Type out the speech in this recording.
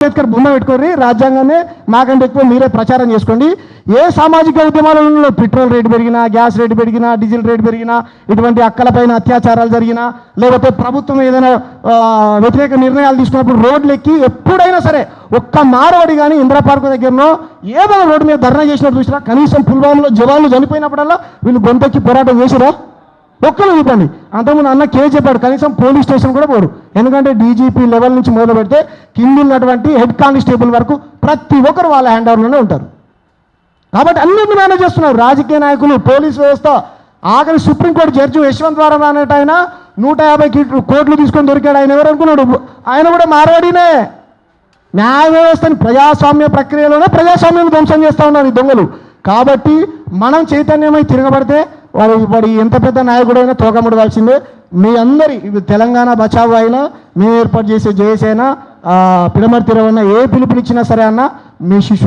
అంబేద్కర్ బొమ్మ పెట్టుకోండి రాజ్యాంగాన్ని మాకంటే ఎక్కువ మీరే ప్రచారం చేసుకోండి. ఏ సామాజిక ఉద్యమాలలో పెట్రోల్ రేటు పెరిగినా గ్యాస్ రేటు పెరిగినా డీజిల్ రేటు పెరిగినా ఇటువంటి అక్కలపైన అత్యాచారాలు జరిగినా లేకపోతే ప్రభుత్వం ఏదైనా వ్యతిరేక నిర్ణయాలు తీసుకున్నప్పుడు రోడ్లు ఎక్కి ఎప్పుడైనా సరే ఒక్క మారవాడి కానీ ఇందిరా పార్క్ దగ్గరనో ఏదైనా రోడ్డు మీద ధర్నా చేసినప్పుడు చూసినా కనీసం పుల్వామాలో జవాన్లు చనిపోయినప్పుడల్లా వీళ్ళు గొంతెక్కి పోరాటం చేసిరా ఒక్కరు చూపండి అంతకుముందు అన్న కే చెప్పాడు కనీసం పోలీస్ స్టేషన్ కూడా పోరు. ఎందుకంటే డీజీపీ లెవెల్ నుంచి మొదలు పెడితే కింద ఉన్నటువంటి హెడ్ కానిస్టేబుల్ వరకు ప్రతి ఒక్కరు వాళ్ళ హ్యాండ్ ఓవర్లోనే ఉంటారు. కాబట్టి అన్నింటిని మేనేజ్ చేస్తున్నారు? రాజకీయ నాయకులు పోలీస్ వ్యవస్థ ఆఖరి సుప్రీంకోర్టు జడ్జి యశ్వంత్ వారం అనేట ఆయన నూట యాభై కిట్లు కోట్లు తీసుకొని దొరికాడు. ఆయన ఎవరు అనుకున్నాడు? ఆయన కూడా మారవాడినే. న్యాయ వ్యవస్థని ప్రజాస్వామ్య ప్రక్రియలోనే ప్రజాస్వామ్యం ధ్వంసం చేస్తూ ఉన్నారు ఈ దొంగలు. కాబట్టి మనం చైతన్యమై తిరగబడితే వాడు వాడు ఎంత పెద్ద నాయకుడైనా తోకముడవలసిందే మీ అందరి తెలంగాణ బచావు అయినా మేము ఏర్పాటు చేసే జయసేన పిడమర్తి రవణ ఏ పిలుపునిచ్చినా సరే అన్న మీ శిష్యు